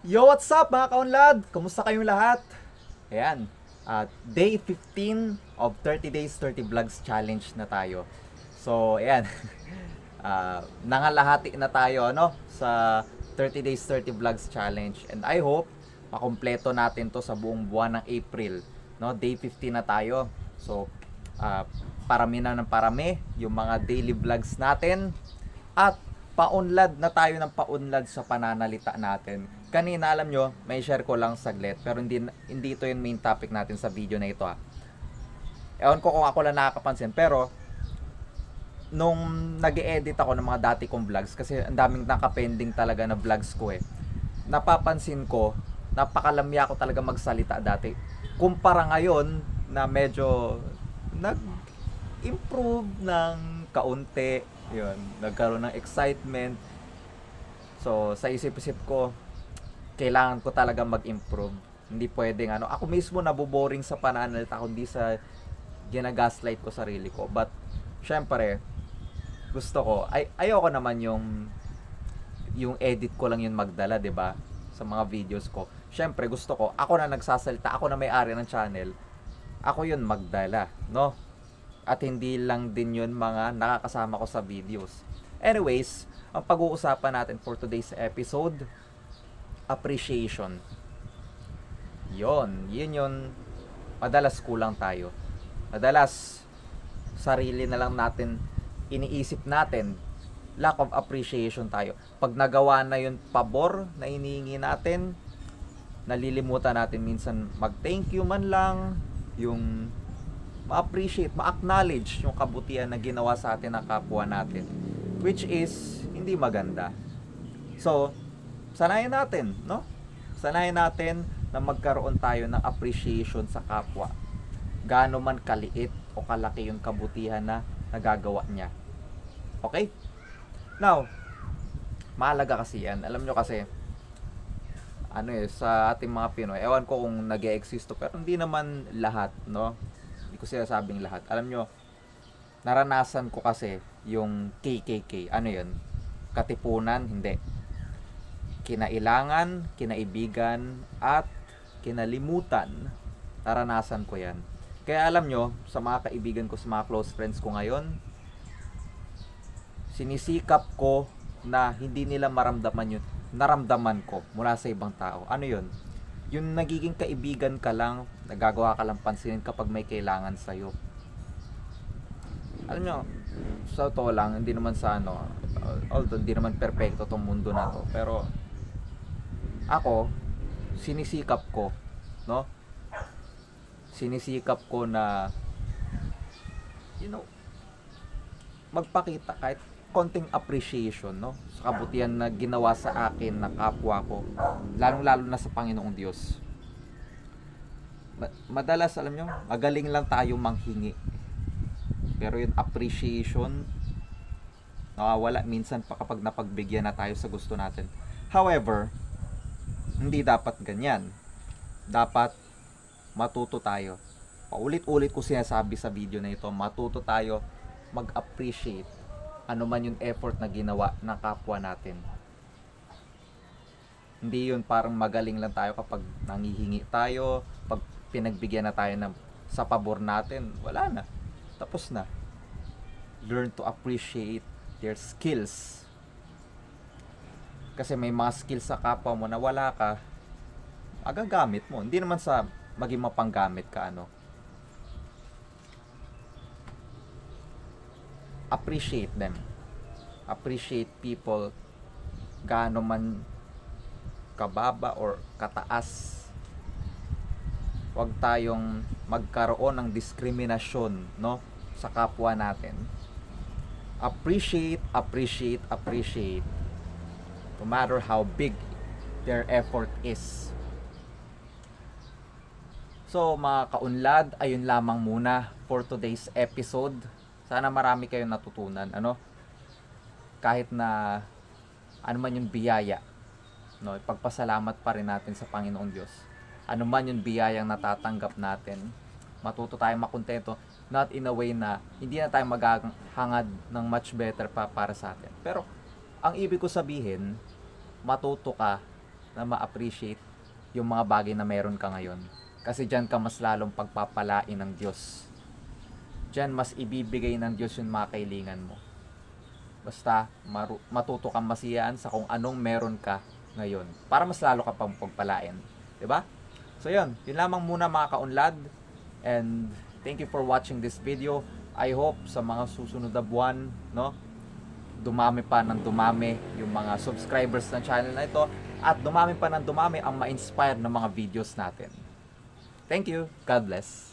Yo, what's up mga kaunlad? Kumusta kayong lahat? Ayan, at day 15 of 30 days 30 vlogs challenge na tayo. So, ayan. Ah, nangalahati na tayo ano sa 30 days 30 vlogs challenge and I hope makumpleto natin to sa buong buwan ng April, no? Day 15 na tayo. So, ah, parami na ng parami yung mga daily vlogs natin at paunlad na tayo ng paunlad sa pananalita natin. Kanina alam nyo, may share ko lang saglit pero hindi hindi ito yung main topic natin sa video na ito ha. Ewan ko kung ako lang nakakapansin pero nung nag edit ako ng mga dati kong vlogs kasi ang daming nakapending talaga na vlogs ko eh. Napapansin ko, napakalamya ko talaga magsalita dati. Kumpara ngayon na medyo nag-improve ng kaunti, yun, nagkaroon ng excitement. So, sa isip-isip ko, kailangan ko talaga mag-improve. Hindi pwedeng ano, ako mismo naboboring sa pananalita kundi sa ginagaslight ko sarili ko. But, syempre, gusto ko, ay, ayoko naman yung yung edit ko lang yun magdala, 'di ba? Sa mga videos ko. Syempre, gusto ko, ako na nagsasalita, ako na may-ari ng channel, ako yun magdala, no? At hindi lang din yun mga nakakasama ko sa videos. Anyways, ang pag-uusapan natin for today's episode, appreciation. Yon, yun yun, madalas kulang tayo. Madalas, sarili na lang natin iniisip natin, lack of appreciation tayo. Pag nagawa na yun pabor na inihingi natin, nalilimutan natin minsan mag-thank you man lang, yung ma-appreciate, ma-acknowledge yung kabutihan na ginawa sa atin ng kapwa natin. Which is, hindi maganda. So, sanayin natin, no? Sanayin natin na magkaroon tayo ng appreciation sa kapwa. Gaano man kaliit o kalaki yung kabutihan na nagagawa niya. Okay? Now, mahalaga kasi yan. Alam nyo kasi, ano eh, sa ating mga Pinoy, ewan ko kung nag exist to, pero hindi naman lahat, no? Hindi ko sinasabing lahat. Alam nyo, naranasan ko kasi yung KKK. Ano yun? Katipunan? Hindi. Kinailangan, kinaibigan, at kinalimutan. Naranasan ko yan. Kaya alam nyo, sa mga kaibigan ko, sa mga close friends ko ngayon, sinisikap ko na hindi nila maramdaman yun. Naramdaman ko mula sa ibang tao. Ano yun? Yung nagiging kaibigan ka lang, nagagawa ka lang pansinin kapag may kailangan sa'yo. Alam nyo, sa to lang, hindi naman sa ano, although hindi naman perfecto tong mundo na to, pero ako, sinisikap ko, no? Sinisikap ko na, you know, magpakita kahit konting appreciation no? Sa kabutihan na ginawa sa akin na kapwa ko lalong lalo na sa Panginoong Diyos. Ma- madalas alam nyo magaling lang tayo manghingi. Pero yung appreciation nawawala. Minsan pa kapag napagbigyan na tayo sa gusto natin. However hindi dapat ganyan dapat matuto tayo paulit-ulit ko sinasabi sa video na ito matuto tayo mag-appreciate ano man yung effort na ginawa ng kapwa natin. Hindi yun parang magaling lang tayo kapag nangihingi tayo, pag pinagbigyan na tayo ng sa pabor natin, wala na. Tapos na. Learn to appreciate their skills. Kasi may mga skills sa kapwa mo na wala ka, magagamit mo. Hindi naman sa maging mapanggamit ka ano. appreciate them. Appreciate people gaano man kababa or kataas. Huwag tayong magkaroon ng diskriminasyon, no, sa kapwa natin. Appreciate, appreciate, appreciate. No matter how big their effort is. So, mga kaunlad, ayun lamang muna for today's episode. Sana marami kayong natutunan, ano? Kahit na ano man yung biyaya, no? Ipagpasalamat pa rin natin sa Panginoong Diyos. Ano man yung biyayang natatanggap natin, matuto tayong makontento, not in a way na hindi na tayo maghahangad ng much better pa para sa atin. Pero, ang ibig ko sabihin, matuto ka na ma-appreciate yung mga bagay na meron ka ngayon. Kasi dyan ka mas lalong pagpapalain ng Diyos. Dyan mas ibibigay ng Diyos yung mga kailingan mo. Basta maru- matuto kang masiyaan sa kung anong meron ka ngayon. Para mas lalo ka pang pagpalain. ba? So yun, yun lamang muna mga kaunlad. And thank you for watching this video. I hope sa mga susunod na buwan, no? Dumami pa ng dumami yung mga subscribers ng channel na ito at dumami pa ng dumami ang ma-inspire ng mga videos natin. Thank you. God bless.